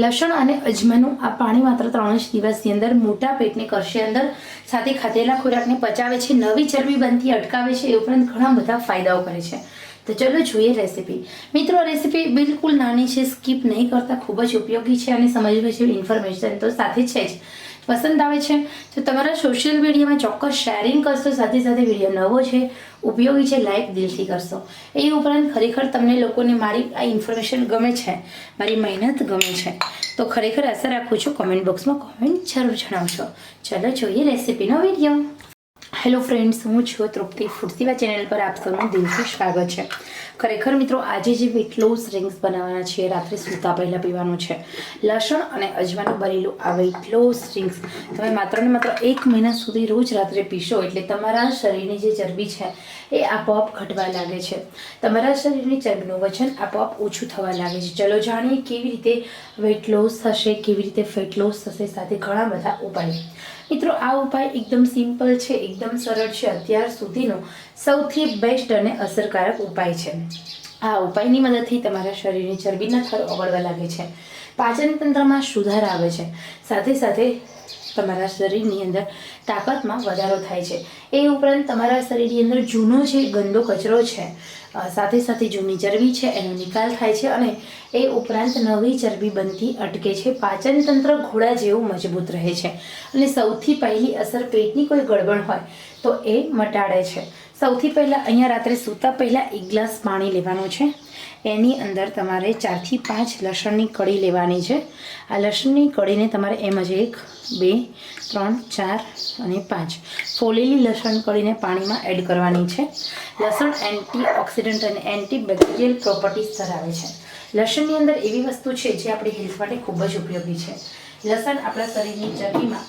લસણ અને અજમાનું આ પાણી માત્ર ત્રણ જ દિવસની અંદર મોટા પેટને કરશે અંદર. સાથે ખાધેલા ખોરાકને પચાવે છે, નવી ચરબી બનતી અટકાવે છે, એ ઉપરાંત ઘણા બધા ફાયદાઓ કરે છે. તો ચલો જોઈએ રેસીપી મિત્રો રેસીપી બિલકુલ નાની છે સ્કીપ નહીં કરતા, ખૂબ જ ઉપયોગી છે અને સમજવા જેવી ઇન્ફોર્મેશન તો સાથે છે જ. પસંદ આવે છે. તો તમારા સોશિયલ મીડિયામાં ચોક્કસ શેરિંગ કરશો, સાથે સાથે વીડિયો નવો છે, ઉપયોગી છે લાઈક દિલથી કરશો. એ ઉપરાંત ખરેખર તમને લોકોને મારી આ ઇન્ફોર્મેશન ગમે છે, મારી મહેનત ગમે છે, તો ખરેખર આશા રાખું છું કોમેન્ટ બોક્સમાં કોમેન્ટ જરૂર જણાવશો ચલો, જોઈએ રેસીપીનો વીડિયો હેલો ફ્રેન્ડ્સ હું છું તૃપ્તિ ફૂડસીવા ચેનલ પર આપ સૌનું દિલથી સ્વાગત છે. ખરેખર મિત્રો, આજે જે વેટ લોસ ડ્રિંક્સ બનાવવાના છે રાત્રે સૂતા પહેલાં પીવાનું છે. લસણ અને અજમાનું બનેલું આ વેટ લોસ ડ્રિંક્સ તમે માત્ર ને માત્ર એક મહિના સુધી રોજ રાત્રે પીશો એટલે તમારા શરીરની જે ચરબી છે, એ આપોઆપ ઘટવા લાગે છે. તમારા શરીરની ચરબીનું વજન આપોઆપ ઓછું થવા લાગે છે. ચલો જાણીએ કેવી રીતે વેટ લોસ થશે, કેવી રીતે ફેટ લોસ થશે સાથે ઘણા બધા ઉપાય. મિત્રો, આ ઉપાય એકદમ સિમ્પલ છે, એકદમ સરળ છે, અત્યાર સુધીનો સૌથી બેસ્ટ અને અસરકારક ઉપાય છે. આ ઉપાયની મદદથી તમારા શરીરની ચરબીના થર ઓગળવા લાગે છે. પાચન તંત્રમાં સુધાર આવે છે. સાથે સાથે તમારા શરીરની અંદર તાકાતમાં વધારો થાય છે. એ ઉપરાંત તમારા શરીરની અંદર જૂનો જે ગંદો કચરો છે સાથે સાથે જૂની ચરબી છે, એનો નિકાલ થાય છે અને એ ઉપરાંત નવી ચરબી બનતી અટકે છે. પાચન તંત્ર ઘોડા જેવું મજબૂત રહે છે અને સૌથી પહેલી અસર પેટની કોઈ ગડબડ હોય તો એ મટાડે છે. સૌથી પહેલાં અહીંયા રાત્રે સૂતા પહેલાં એક ગ્લાસ પાણી લેવાનું છે. એની અંદર તમારે ચારથી પાંચ લસણની કળી લેવાની છે. આ લસણની કળીને તમારે એમ જ એક, બે, ત્રણ, ચાર અને પાંચ ફોલેલી લસણ કળીને પાણીમાં એડ કરવાની છે. લસણ એન્ટી ઓક્સિડન્ટ અને એન્ટીબેક્ટેરિયલ પ્રોપર્ટીઝ ધરાવે છે. લસણની અંદર એવી વસ્તુ છે જે આપણી હેલ્થ માટે ખૂબ જ ઉપયોગી છે. લસણ આપણા શરીરની ચરબીમાં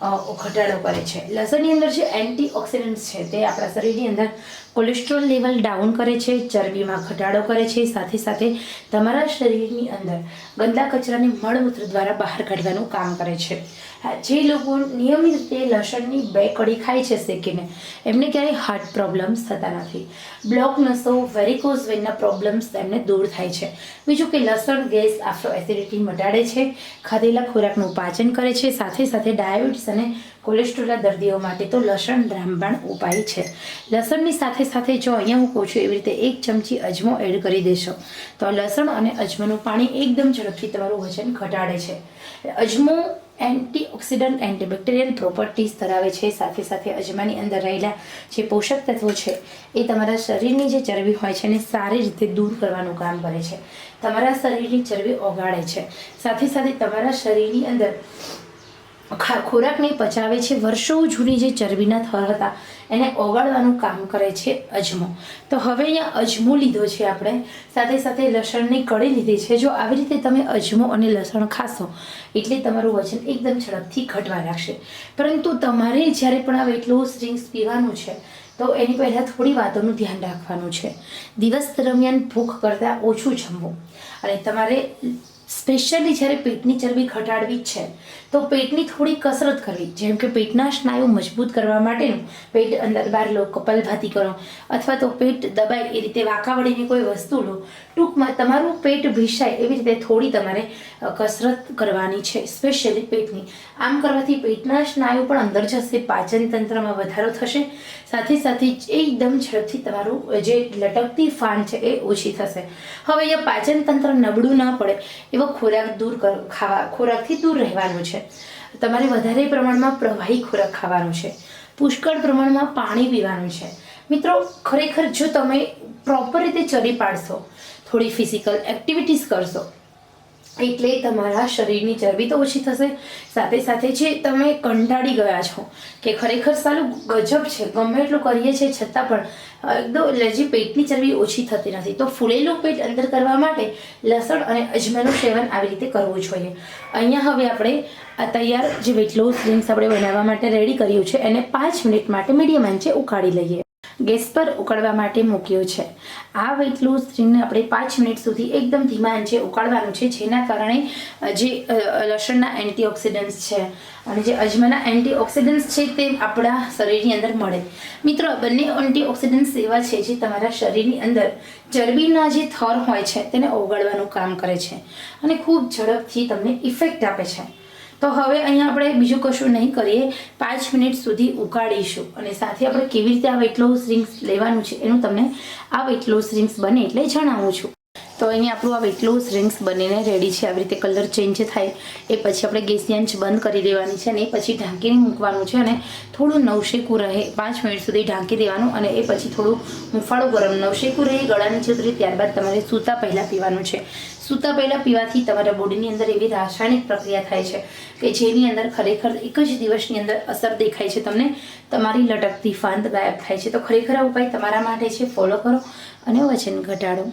ઘટાડો કરે છે. લસણની અંદર જે એન્ટી ઓક્સિડન્ટ્સ છે તે આપણા શરીરની અંદર કોલેસ્ટ્રોલ લેવલ ડાઉન કરે છે, ચરબીમાં ઘટાડો કરે છે, સાથે સાથે તમારા શરીરની અંદર ગંદા કચરાને મળમૂત્ર દ્વારા બહાર કાઢવાનું કામ કરે છે. જે લોકો નિયમિત રીતે લસણની બે કડી ખાય છે શેકીને, એમને ક્યારેય હાર્ટ પ્રોબ્લેમ્સ થતા નથી. બ્લોક નસો વેરિકોઝ વેનના પ્રોબ્લેમ્સ તેમને દૂર થાય છે. બીજું કે લસણ, ગેસ આફ્રો એસિડિટી મટાડે છે, ખાધેલા ખોરાકનું પાચન કરે છે, સાથે સાથે ડાયાબિટીસ અને કોલેસ્ટ્રોલના દર્દીઓ માટે તો લસણ રામબાણ ઉપાય છે. લસણની સાથે સાથે જો અહીંયા હું કહું છું, એવી રીતે એક ચમચી અજમો એડ કરી દેશો. તો લસણ અને અજમાનું પાણી એકદમ ઝડપથી તમારું વજન ઘટાડે છે. અજમો એન્ટીઓક્સિડન્ટ એન્ટીબેક્ટેરિયલ પ્રોપર્ટીઝ ધરાવે છે. સાથે સાથે અજમાની અંદર રહેલા જે પોષક તત્વો છે, એ તમારા શરીરની જે ચરબી હોય છે, એને સારી રીતે દૂર કરવાનું કામ કરે છે. તમારા શરીરની ચરબી ઓગાળે છે. સાથે સાથે તમારા શરીરની અંદર ખોરાકને પચાવે છે. વર્ષો જૂની જે ચરબીના થર હતા, એને ઓગાળવાનું કામ કરે છે અજમો. તો હવે અહીંયા અજમો લીધો છે આપણે. સાથે સાથે લસણની કળી લીધી છે. જો આવી રીતે તમે અજમો અને લસણ ખાશો, એટલે તમારું વજન એકદમ ઝડપથી ઘટવા લાગશે. પરંતુ તમારે જ્યારે પણ આ વેટ લોસ ડ્રિંક્સ પીવાનું છે, તો એની પહેલાં થોડી વાતોનું ધ્યાન રાખવાનું છે. દિવસ દરમિયાન ભૂખ કરતાં ઓછું જમવું. અને તમારે સ્પેશિયલી જ્યારે પેટની ચરબી ઘટાડવી છે, તો પેટની થોડી કસરત કરવી. જેમ કે પેટના સ્નાયુ મજબૂત કરવા માટેનું પેટ અંદર બહાર લો કપાલભાતી કરો, અથવા તો પેટ દબાય એ રીતે વાંકા કોઈ વસ્તુ લો, ટૂંકમાં તમારું પેટ ભીસાય એવી રીતે થોડી તમારે કસરત કરવાની છે, સ્પેશિયલી પેટની. આમ કરવાથી પેટના સ્નાયુ પણ અંદર જશે, પાચન તંત્રમાં વધારો થશે, સાથે સાથે એકદમ ઝડપથી તમારું, જે લટકતી ફાન છે એ ઓછી થશે. હવે અહીંયા પાચન તંત્ર નબળું ના પડે એવો ખોરાક દૂર કર, ખાવા, ખોરાકથી દૂર રહેવાનું છે. તમારે વધારે પ્રમાણમાં પ્રવાહી ખોરાક ખાવાનો છે. પુષ્કળ પ્રમાણમાં પાણી પીવાનું છે. મિત્રો, ખરેખર જો તમે પ્રોપર રીતે ચરી પાડશો, થોડી ફિઝિકલ એક્ટિવિટીઝ કરશો એટલે તમારા શરીરની ચરબી તો ઓછી થશે. સાથે સાથે જે તમે કંટાળી ગયા છો કે ખરેખર સાલું ગજબ છે. ગમે એટલું કરીએ છીએ, છતાં પણ એકદમ હજી પેટની ચરબી ઓછી થતી નથી. તો ફૂલેલું પેટ અંદર કરવા માટે લસણ અને અજમાનું સેવન આવી રીતે કરવું જોઈએ. અહીંયા હવે આપણે આ તૈયાર જે વેટ લોસ ડ્રિંક્સ આપણે બનાવવા માટે રેડી કર્યું છે, એને પાંચ મિનિટ માટે મીડિયમ આંચે ઉકાળી લઈએ. ગેસ પર ઉકળવા માટે મૂક્યો છે. આ વેઇટ સ્ત્રીને આપણે પાંચ મિનિટ સુધી એકદમ ધીમા આંચે ઉકાળવાનું છે, જેના કારણે જે લસણના એન્ટીઓક્સિડન્ટ્સ છે અને જે અજમાના એન્ટીઓક્સિડન્ટ્સ છે તે આપણા શરીરની અંદર મળે. મિત્રો બંને એન્ટીઓક્સિડન્ટ્સ એવા છે જે તમારા શરીરની અંદર ચરબીના જે થર હોય છે તેને ઓગાળવાનું કામ કરે છે અને ખૂબ ઝડપથી તમને ઇફેક્ટ આપે છે. તો હવે અહીંયા આપણે બીજું કશું નહીં કરીએ. પાંચ મિનિટ સુધી ઉકાળીશું અને સાથે આપણે કેવી રીતે આ વેટ ડ્રિંક્સ લેવાનું છે એનું તમને આ વેટ લોસ બને એટલે જણાવું છું. તો અહીંયા આપણું આ વેટ લોસ ડ્રિંક્સ બનીને રેડી છે. આવી રીતે કલર ચેન્જ થાય. એ પછી આપણે ગેસની આંચ બંધ કરી દેવાની છે અને એ પછી ઢાંકીને મૂકવાનું છે અને થોડું નવશેકું રહે. પાંચ મિનિટ સુધી ઢાંકી દેવાનું અને એ પછી થોડું હુંફાળું ગરમ નવશેકું રહે. ગળાની છતરી ત્યારબાદ તમારે સૂતા પહેલાં પીવાનું છે. સૂતા પહેલાં પીવાથી તમારા બોડીની અંદર એવી રાસાયણિક પ્રક્રિયા થાય છે કે જેની અંદર ખરેખર એક જ દિવસની અંદર અસર દેખાય છે તમને. તમારી લટકતી ફાંદ ગાયબ થાય છે. તો ખરેખર આ ઉપાય તમારા માટે છે. ફોલો કરો અને વજન ઘટાડો.